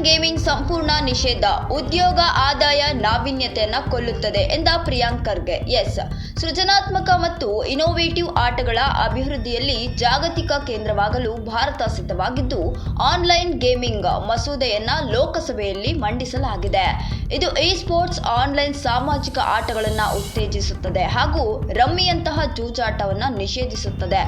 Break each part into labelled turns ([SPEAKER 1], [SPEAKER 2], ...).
[SPEAKER 1] ಸಂಪೂರ್ಣ ನಿಷೇಧ. ಉದ್ಯೋಗ ಆದಾಯ ನಾವೀನ್ಯತೆಯನ್ನ ಕೊಲ್ಲುತ್ತದೆ ಎಂದ ಪ್ರಿಯಾಂಕ್ ಖರ್ಗೆ. ಎಸ್ ಸೃಜನಾತ್ಮಕ ಮತ್ತು ಇನೋವೇಟಿವ್ ಆಟಗಳ ಅಭಿವೃದ್ಧಿಯಲ್ಲಿ ಜಾಗತಿಕ ಕೇಂದ್ರವಾಗಲು ಭಾರತ ಸಿದ್ಧವಾಗಿದ್ದು ಆನ್ಲೈನ್ ಗೇಮಿಂಗ್ ಮಸೂದೆಯನ್ನ ಲೋಕಸಭೆಯಲ್ಲಿ ಮಂಡಿಸಲಾಗಿದೆ. ಇದು ಇ ಸ್ಪೋರ್ಟ್ಸ್ ಆನ್ಲೈನ್ ಸಾಮಾಜಿಕ ಆಟಗಳನ್ನು ಉತ್ತೇಜಿಸುತ್ತದೆ ಹಾಗೂ ರಮ್ಮಿಯಂತಹ ಜೂಜಾಟವನ್ನು ನಿಷೇಧಿಸುತ್ತದೆ.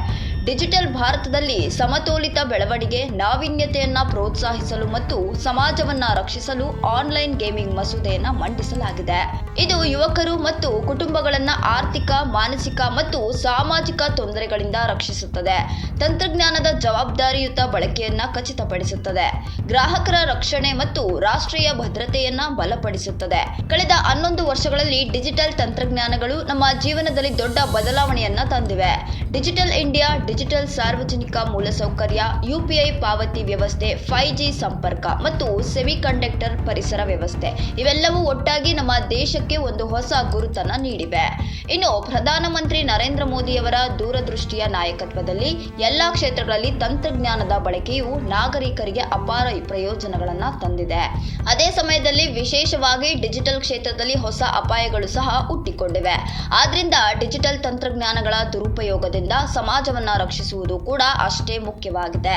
[SPEAKER 1] ಡಿಜಿಟಲ್ ಭಾರತದಲ್ಲಿ ಸಮತೋಲಿತ ಬೆಳವಣಿಗೆ, ನಾವೀನ್ಯತೆಯನ್ನ ಪ್ರೋತ್ಸಾಹಿಸಲು ಮತ್ತು ಸಮಾಜವನ್ನ ರಕ್ಷಿಸಲು ಆನ್ಲೈನ್ ಗೇಮಿಂಗ್ ಮಸೂದೆಯನ್ನ ಮಂಡಿಸಲಾಗಿದೆ. ಇದು ಯುವಕರು ಮತ್ತು ಕುಟುಂಬಗಳನ್ನ ಆರ್ಥಿಕ, ಮಾನಸಿಕ ಮತ್ತು ಸಾಮಾಜಿಕ ತೊಂದರೆಗಳಿಂದ ರಕ್ಷಿಸುತ್ತದೆ. ತಂತ್ರಜ್ಞಾನದ ಜವಾಬ್ದಾರಿಯುತ ಬಳಕೆಯನ್ನ ಖಚಿತಪಡಿಸುತ್ತದೆ. ಗ್ರಾಹಕರ ರಕ್ಷಣೆ ಮತ್ತು ರಾಷ್ಟ್ರೀಯ ಭದ್ರತೆಯನ್ನ ಬಲಪಡಿಸುತ್ತದೆ. ಕಳೆದ ಹನ್ನೊಂದು ವರ್ಷಗಳಲ್ಲಿ ಡಿಜಿಟಲ್ ತಂತ್ರಜ್ಞಾನಗಳು ನಮ್ಮ ಜೀವನದಲ್ಲಿ ದೊಡ್ಡ ಬದಲಾವಣೆಯನ್ನ ತಂದಿವೆ. ಡಿಜಿಟಲ್ ಇಂಡಿಯಾ ಡಿಜಿಟಲ್ ಸಾರ್ವಜನಿಕ ಮೂಲಸೌಕರ್ಯ, ಯುಪಿಐ ಪಾವತಿ ವ್ಯವಸ್ಥೆ ಫೈ ಜಿ ಸಂಪರ್ಕ ಮತ್ತು ಸೆಮಿಕಂಡಕ್ಟರ್ ಪರಿಸರ ವ್ಯವಸ್ಥೆ. ಇವೆಲ್ಲವೂ ಒಟ್ಟಾಗಿ ನಮ್ಮ ದೇಶಕ್ಕೆ ಒಂದು ಹೊಸ ಗುರುತನ್ನು ನೀಡಿವೆ. ಇನ್ನು ಪ್ರಧಾನಮಂತ್ರಿ ನರೇಂದ್ರ ಮೋದಿಯವರ ದೂರದೃಷ್ಟಿಯ ನಾಯಕತ್ವದಲ್ಲಿ ಎಲ್ಲಾ ಕ್ಷೇತ್ರಗಳಲ್ಲಿ ತಂತ್ರಜ್ಞಾನದ ಬಳಕೆಯು ನಾಗರಿಕರಿಗೆ ಅಪಾರ ಪ್ರಯೋಜನಗಳನ್ನು ತಂದಿದೆ. ಅದೇ ಸಮಯದಲ್ಲಿ ವಿಶೇಷವಾಗಿ ಡಿಜಿಟಲ್ ಕ್ಷೇತ್ರದಲ್ಲಿ ಹೊಸ ಅಪಾಯಗಳು ಸಹ ಹುಟ್ಟಿಕೊಂಡಿವೆ. ಆದ್ರಿಂದ ಡಿಜಿಟಲ್ ತಂತ್ರಜ್ಞಾನಗಳ ದುರುಪಯೋಗದಿಂದ ಸಮಾಜವನ್ನ ರಕ್ಷಿಸುವುದು ಕೂಡ ಅಷ್ಟೇ ಮುಖ್ಯವಾಗಿದೆ.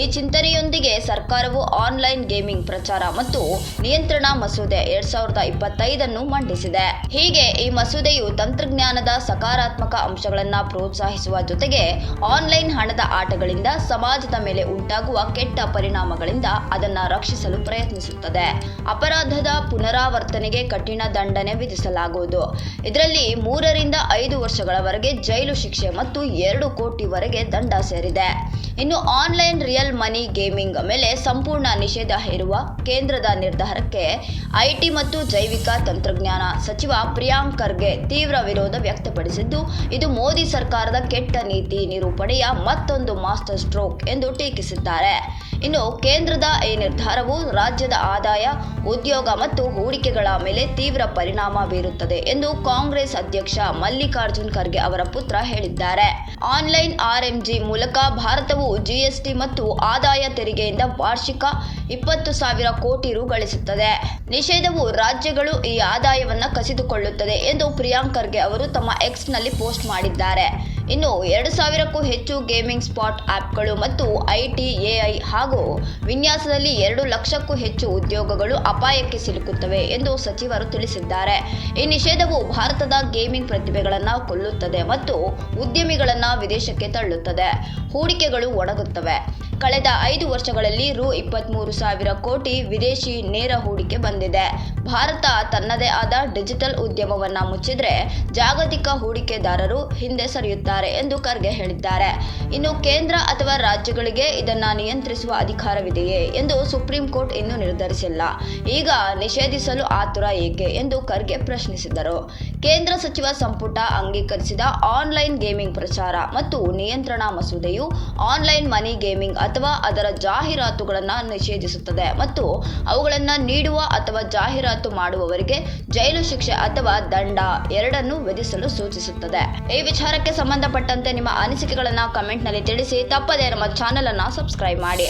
[SPEAKER 1] ಈ ಚಿಂತನೆಯೊಂದಿಗೆ ಸರ್ಕಾರವು ಆನ್ಲೈನ್ ಗೇಮಿಂಗ್ ಪ್ರಚಾರ ಮತ್ತು ನಿಯಂತ್ರಣ ಮಸೂದೆ ಎರಡ್ ಸಾವಿರದ ಇಪ್ಪತ್ತೈದನ್ನು ಮಂಡಿಸಿದೆ. ಹೀಗೆ ಈ ಮಸೂದೆಯು ತಂತ್ರಜ್ಞಾನದ ಸಕಾರಾತ್ಮಕ ಅಂಶಗಳನ್ನು ಪ್ರೋತ್ಸಾಹಿಸುವ ಜೊತೆಗೆ ಆನ್ಲೈನ್ ಹಣದ ಆಟಗಳಿಂದ ಸಮಾಜದ ಮೇಲೆ ಉಂಟಾಗುವ ಕೆಟ್ಟ ಪರಿಣಾಮಗಳಿಂದ ಅದನ್ನು ರಕ್ಷಿಸಲು ಪ್ರಯತ್ನಿಸುತ್ತದೆ. ಅಪರಾಧದ ಪುನರಾವರ್ತನೆಗೆ ಕಠಿಣ ದಂಡನೆ ವಿಧಿಸಲಾಗುವುದು. ಇದರಲ್ಲಿ ಮೂರರಿಂದ ಐದು ವರ್ಷಗಳವರೆಗೆ ಜೈಲು ಶಿಕ್ಷೆ ಮತ್ತು ಎರಡು ಕೋಟಿವರೆಗೆ ದಂಡ ಸೇರಿದೆ. ಇನ್ನು ಆನ್ಲೈನ್ ರಿಯಲ್ ಮನಿ ಗೇಮಿಂಗ್ ಮೇಲೆ ಸಂಪೂರ್ಣ ನಿಷೇಧ ಹೇರುವ ಕೇಂದ್ರದ ನಿರ್ಧಾರಕ್ಕೆ ಐಟಿ ಮತ್ತು ಜೈವಿಕ ತಂತ್ರಜ್ಞಾನ ಸಚಿವ ಪ್ರಿಯಾಂಕ್ ಖರ್ಗೆ ತೀವ್ರ ವಿರೋಧ ವ್ಯಕ್ತಪಡಿಸಿದ್ದು, ಇದು ಮೋದಿ ಸರ್ಕಾರದ ಕೆಟ್ಟ ನೀತಿ ನಿರೂಪಣೆಯ ಮತ್ತೊಂದು ಮಾಸ್ಟರ್ ಸ್ಟ್ರೋಕ್ ಎಂದು ಟೀಕಿಸಿದ್ದಾರೆ. ಇನ್ನು ಕೇಂದ್ರದ ಈ ನಿರ್ಧಾರವು ರಾಜ್ಯದ ಆದಾಯ, ಉದ್ಯೋಗ ಮತ್ತು ಹೂಡಿಕೆಗಳ ಮೇಲೆ ತೀವ್ರ ಪರಿಣಾಮ ಬೀರುತ್ತದೆ ಎಂದು ಕಾಂಗ್ರೆಸ್ ಅಧ್ಯಕ್ಷ ಮಲ್ಲಿಕಾರ್ಜುನ್ ಖರ್ಗೆ ಅವರ ಪುತ್ರ ಹೇಳಿದ್ದಾರೆ. ಆನ್ಲೈನ್ ಆರ್ಎಂಜಿ ಮೂಲಕ ಭಾರತವು ಜಿಎಸ್ಟಿ ಮತ್ತು ಆದಾಯ ತೆರಿಗೆಯಿಂದ ವಾರ್ಷಿಕ ಇಪ್ಪತ್ತು ಸಾವಿರ ಕೋಟಿ ರು ಗಳಿಸುತ್ತದೆ. ನಿಷೇಧವು ರಾಜ್ಯಗಳು ಈ ಆದಾಯವನ್ನು ಕಸಿದುಕೊಳ್ಳುತ್ತದೆ ಎಂದು ಪ್ರಿಯಾಂಕರ್ಗೆ ಅವರು ತಮ್ಮ ಎಕ್ಸ್ನಲ್ಲಿ ಪೋಸ್ಟ್ ಮಾಡಿದ್ದಾರೆ. ಇನ್ನು ಎರಡು ಸಾವಿರಕ್ಕೂ ಹೆಚ್ಚು ಗೇಮಿಂಗ್ ಸ್ಪಾಟ್ ಆ್ಯಪ್ಗಳು ಮತ್ತು ಐಟಿ ಎಐ ಹಾಗೂ ವಿನ್ಯಾಸದಲ್ಲಿ ಎರಡು ಲಕ್ಷಕ್ಕೂ ಹೆಚ್ಚು ಉದ್ಯೋಗಗಳು ಅಪಾಯಕ್ಕೆ ಸಿಲುಕುತ್ತವೆ ಎಂದು ಸಚಿವರು ತಿಳಿಸಿದ್ದಾರೆ. ಈ ನಿಷೇಧವು ಭಾರತದ ಗೇಮಿಂಗ್ ಪ್ರತಿಭೆಗಳನ್ನು ಕೊಲ್ಲುತ್ತದೆ ಮತ್ತು ಉದ್ಯಮಿಗಳನ್ನು ವಿದೇಶಕ್ಕೆ ತಳ್ಳುತ್ತದೆ. ಹೂಡಿಕೆಗಳು ಒಣಗುತ್ತವೆ. ಕಳೆದ ಐದು ವರ್ಷಗಳಲ್ಲಿ ರು ಇಪ್ಪತ್ತ್ಮೂರು ಸಾವಿರ ಕೋಟಿ ವಿದೇಶಿ ನೇರ ಹೂಡಿಕೆ ಬಂದಿದೆ. ಭಾರತ ತನ್ನದೇ ಆದ ಡಿಜಿಟಲ್ ಉದ್ಯಮವನ್ನು ಮುಚ್ಚಿದ್ರೆ ಜಾಗತಿಕ ಹೂಡಿಕೆದಾರರು ಹಿಂದೆ ಸರಿಯುತ್ತಾರೆ ಎಂದು ಖರ್ಗೆ ಹೇಳಿದ್ದಾರೆ. ಇನ್ನು ಕೇಂದ್ರ ಅಥವಾ ರಾಜ್ಯಗಳಿಗೆ ಇದನ್ನು ನಿಯಂತ್ರಿಸುವ ಅಧಿಕಾರವಿದೆಯೇ ಎಂದು ಸುಪ್ರೀಂ ಕೋರ್ಟ್ ಇನ್ನೂ ನಿರ್ಧರಿಸಿಲ್ಲ. ಈಗ ನಿಷೇಧಿಸಲು ಆತುರ ಏಕೆ ಎಂದು ಖರ್ಗೆ ಪ್ರಶ್ನಿಸಿದರು. ಕೇಂದ್ರ ಸಚಿವ ಸಂಪುಟ ಅಂಗೀಕರಿಸಿದ ಆನ್ಲೈನ್ ಗೇಮಿಂಗ್ ಪ್ರಚಾರ ಮತ್ತು ನಿಯಂತ್ರಣ ಮಸೂದೆಯು ಆನ್ಲೈನ್ ಮನಿ ಗೇಮಿಂಗ್ ಅಥವಾ ಅದರ ಜಾಹೀರಾತುಗಳನ್ನು ನಿಷೇಧಿಸುತ್ತದೆ. ಮತ್ತು ಅವುಗಳನ್ನು ನೀಡುವ ಅಥವಾ ಜಾಹೀರಾತು ಮಾಡುವವರಿಗೆ ಜೈಲು ಶಿಕ್ಷೆ ಅಥವಾ ದಂಡ ಎರಡನ್ನು ವಿಧಿಸಲು ಸೂಚಿಸುತ್ತದೆ. ಈ ವಿಚಾರಕ್ಕೆ ಸಂಬಂಧಪಟ್ಟಂತೆ ನಿಮ್ಮ ಅನಿಸಿಕೆಗಳನ್ನು ಕಮೆಂಟ್ನಲ್ಲಿ ತಿಳಿಸಿ. ತಪ್ಪದೇ ನಮ್ಮ ಚಾನೆಲ್ ಅನ್ನು ಸಬ್ಸ್ಕ್ರೈಬ್ ಮಾಡಿ.